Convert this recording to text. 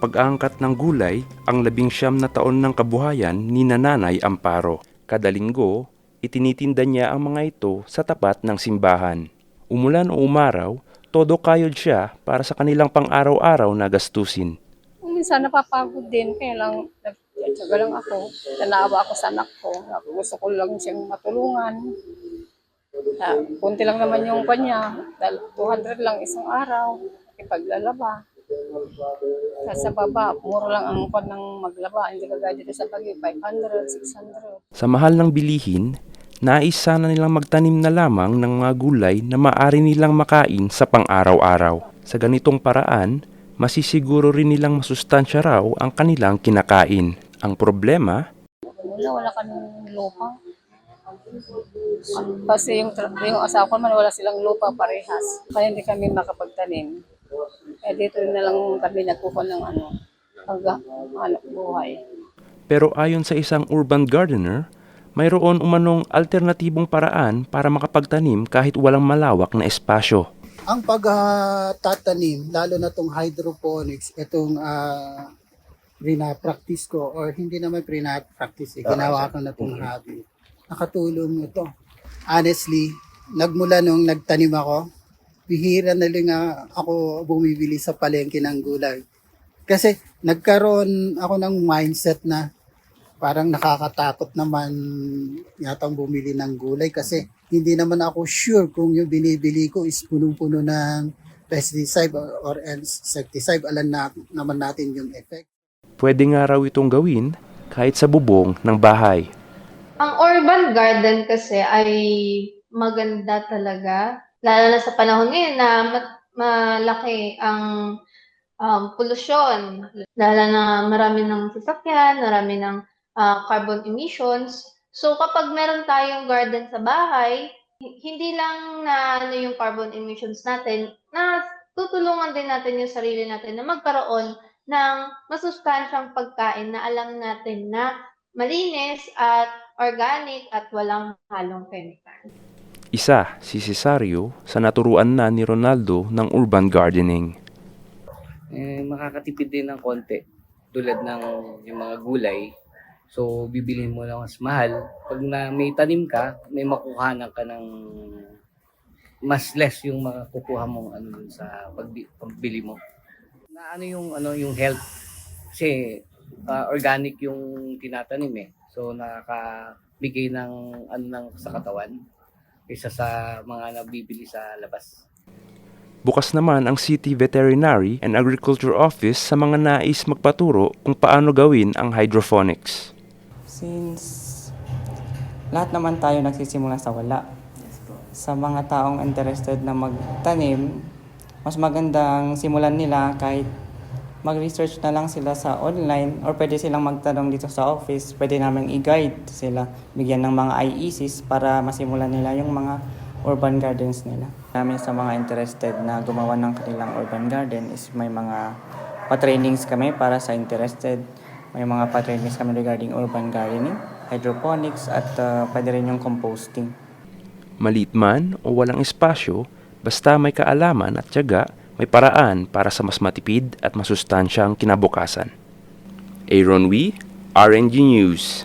pag-aangkat ng gulay ang labing siyam na taon ng kabuhayan ni Nanay Amparo. Kada linggo, itinitinda niya ang mga ito sa tapat ng simbahan. Umulan o umaraw, todo kayod siya para sa kanilang pang-araw-araw na gastusin. Minsan napapagod din, kaya lang nagtsaga lang ako. Nanawa ako sa anak ko. Gusto ko lang siyang matulungan. Ah, kunti lang naman yung kanya. Dahil 200 lang isang araw. Ipaglalaba. Sa baba, mura lang ang kwan ng maglaba. Hindi kagaya dito sa bagay, 500, 600. Sa mahal ng bilihin, nais sana nilang magtanim na lamang ng mga gulay na maaari nilang makain sa pang-araw-araw. Sa ganitong paraan, masisiguro rin nilang masustansya raw ang kanilang kinakain. Ang problema, Wala, wala kaming lupa. Kasi yung, yung asawa ko naman, wala silang lupa parehas. Kaya hindi kami makapagtanim. Eh dito na lang kami nagkukuha ng ano, pag ano, buhay. pero ayon sa isang urban gardener, mayroon umanong alternatibong paraan para makapagtanim kahit walang malawak na espasyo. Ang pagtatanim, lalo na tong hydroponics, itong uh, practice ko or hindi naman practice eh, ginawa ko na tong hobby. Nakatulong ito. Honestly, nagmula nung nagtanim ako, bihira na lang ako bumibili sa palengke ng gulay. Kasi nagkaroon ako ng mindset na parang nakakatakot naman yatang bumili ng gulay kasi hindi naman ako sure kung yung binibili ko is punong-puno ng pesticide or, or insecticide. Alam na, naman natin yung effect. Pwede nga raw itong gawin kahit sa bubong ng bahay. Ang urban garden kasi ay maganda talaga. Lalo na sa panahon ngayon na ma- malaki ang um, pollution. Lalo na marami ng sasakyan, marami ng ah, carbon emissions. So kapag meron tayong garden sa bahay, hi- hindi lang na ano yung carbon emissions natin, na tutulungan din natin yung sarili natin na magkaroon ng masustansyang pagkain na alam natin na malinis at organic at walang halong chemical. Isa si Cesario sa naturuan na ni Ronaldo ng urban gardening. eh, makakatipid din ng konti tulad ng yung mga gulay. So, bibilhin mo lang mas mahal. Pag na may tanim ka, may makuhanan ka ng mas less yung makukuha mong ano dun sa pagbi- pagbili mo. Na ano yung ano yung health kasi ah, organic yung tinatanim eh. So nakakabigay ng ano ng sa katawan kaysa sa mga nabibili sa labas. Bukas naman ang City Veterinary and Agriculture Office sa mga nais magpaturo kung paano gawin ang hydroponics. Since lahat naman tayo nagsisimula sa wala. Sa mga taong interested na magtanim, mas magandang simulan nila kahit mag-research na lang sila sa online or pwede silang magtanong dito sa office. Pwede namin i-guide sila, bigyan ng mga IECs para masimulan nila yung mga urban gardens nila. Namin sa mga interested na gumawa ng kanilang urban garden is may mga pa-trainings kami para sa interested. May mga pa-trainings kami regarding urban gardening, hydroponics, at uh, pwede rin yung composting. Maliit man o walang espasyo, basta may kaalaman at tiyaga, may paraan para sa mas matipid at masustansyang kinabukasan. Aaron Wee, RNG News.